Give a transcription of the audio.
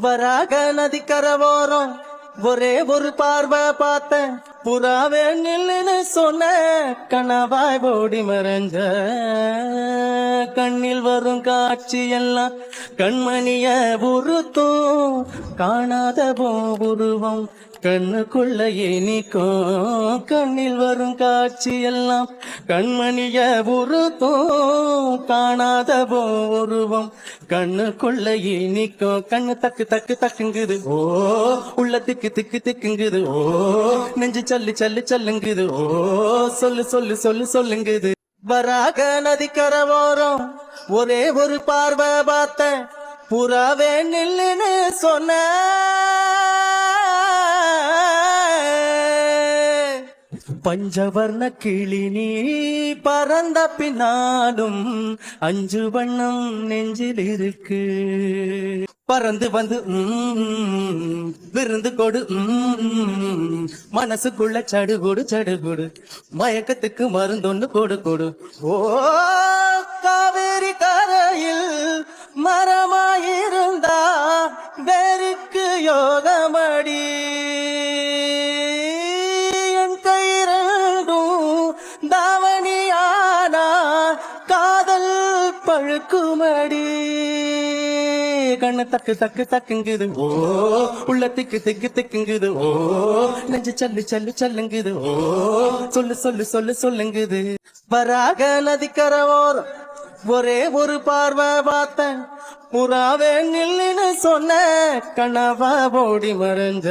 வராக நதி கரவோரம் ஒரே ஒரு பார்வை பார்த்தேன். புறாவே நில்லுன்னு சொன்ன கனவாய் ஓடி மறைஞ்ச கண்ணில் வரும் காட்சி எல்லாம் கண்மணிய உருத்தும். காணாத போ உருவம் கண்ணுக்குள்ள இனிக்கும். கண்ணில் வரும் காட்சி எல்லாம் கண்மணிய உருத்தும். காணாத போ உருவம் கண்ணுக்குள்ள இனிக்கும். கண்ணு தக்கு தக்கு தக்குங்குது. ஓ உள்ள திக்கு திக்கு திக்குங்குது. ஓ நெஞ்சு சல்லு சல்லு சல்லுங்குது. ஓ சொல்லு சொல்லு சொல்லு சொல்லுங்குது. வராக நதிக்கரவோரம் ஒரே ஒரு பார்வை பார்த்த புறாவே நில்லுன்னு சொன்ன. பஞ்சவர்ண கிளினி பறந்த பின்னாலும் அஞ்சு வண்ணம் நெஞ்சில் இருக்கு. பறந்து வந்து விருந்து கொடு மனசுக்குள்ள சடுகுடு சடுகுடு மயக்கத்துக்கு மருந்தொன்னு கொடு கொடு. ஓ காவேரி கரையில் மரமாயிருந்தா வேருக்கு யோகமடி. என் கைரண்டும் தாவணியானா காதல் பழுக்குமடி. கண்ணு தக்கு தக்கு தக்குங்குது. ஓ உள்ள திக்கு திக்கு திக்குங்குது. ஓ நெஞ்சு சல்லு சல்லு சல்லுங்குது. ஓ சொல்லு சொல்லு சொல்லு சொல்லுங்குது. வராக நதிக்கரவோரம் ஒரே ஒரு பார்வை பார்த்தேன் புறாவே நில்லுன்னு சொன்ன கனவா ஓடி மறைஞ்ச.